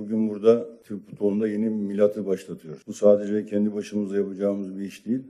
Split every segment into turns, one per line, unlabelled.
bugün burada Türk futbolunda yeni milatı başlatıyoruz. Bu sadece kendi başımıza yapacağımız bir iş değil.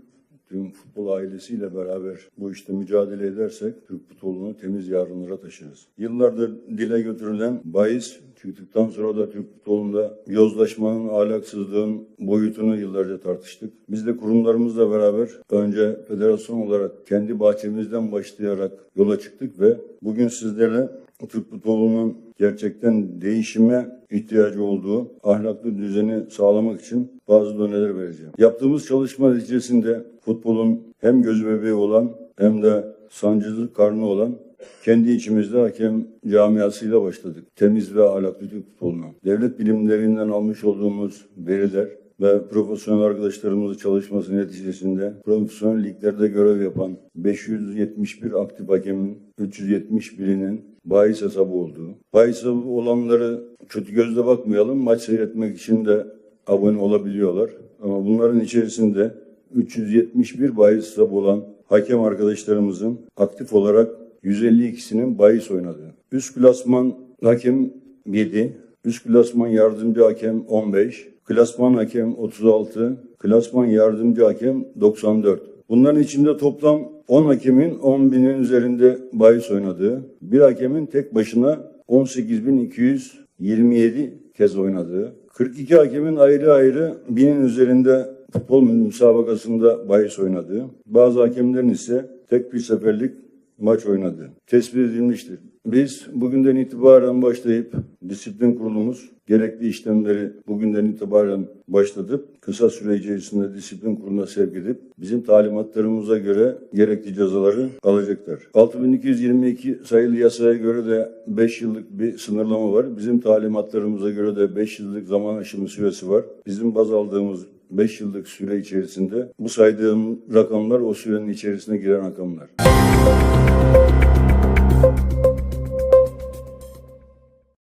Tüm futbol ailesiyle beraber bu işte mücadele edersek Türk futbolunu temiz yarınlara taşırız. Yıllardır dile götürülen bahis çıktıktan sonra da Türk futbolunda yozlaşmanın, ahlaksızlığın boyutunu yıllarca tartıştık. Biz de kurumlarımızla beraber önce federasyon olarak kendi bahçemizden başlayarak yola çıktık ve bugün sizlerle Türk futbolunun gerçekten değişime ihtiyacı olduğu ahlaklı düzeni sağlamak için bazı öneriler vereceğim. Yaptığımız çalışma neticesinde futbolun hem göz bebeği olan hem de sancılı karnı olan kendi içimizde hakem camiasıyla başladık. Temiz ve ahlaklı Türk futboluna. Devlet bilimlerinden almış olduğumuz veriler ve profesyonel arkadaşlarımızın çalışması neticesinde profesyonel liglerde görev yapan 571 aktif hakemin 371'inin bahis hesabı olduğu. Bahis hesabı olanları kötü gözle bakmayalım. Maç seyretmek için de abone olabiliyorlar. Ama bunların içerisinde 371 bahis hesabı olan hakem arkadaşlarımızın aktif olarak 152'sinin bahis oynadığı. Üst klasman hakem 7, üst klasman yardımcı hakem 15, klasman hakem 36, klasman yardımcı hakem 94. Bunların içinde toplam 10 hakemin 10 binin üzerinde bahis oynadığı, bir hakemin tek başına 18.227 kez oynadığı, 42 hakemin ayrı ayrı binin üzerinde futbol müsabakasında bahis oynadığı, bazı hakemlerin ise tek bir seferlik maç oynadığı tespit edilmiştir. Biz bugünden itibaren başlayıp disiplin kurulumuz gerekli işlemleri bugünden itibaren başlatıp kısa süre içerisinde disiplin kuruluna sevk edip bizim talimatlarımıza göre gerekli cezaları alacaklar. 6222 sayılı yasaya göre de 5 yıllık bir sınırlama var. Bizim talimatlarımıza göre de 5 yıllık zaman aşımı süresi var. Bizim baz aldığımız 5 yıllık süre içerisinde bu saydığım rakamlar o sürenin içerisine giren rakamlar.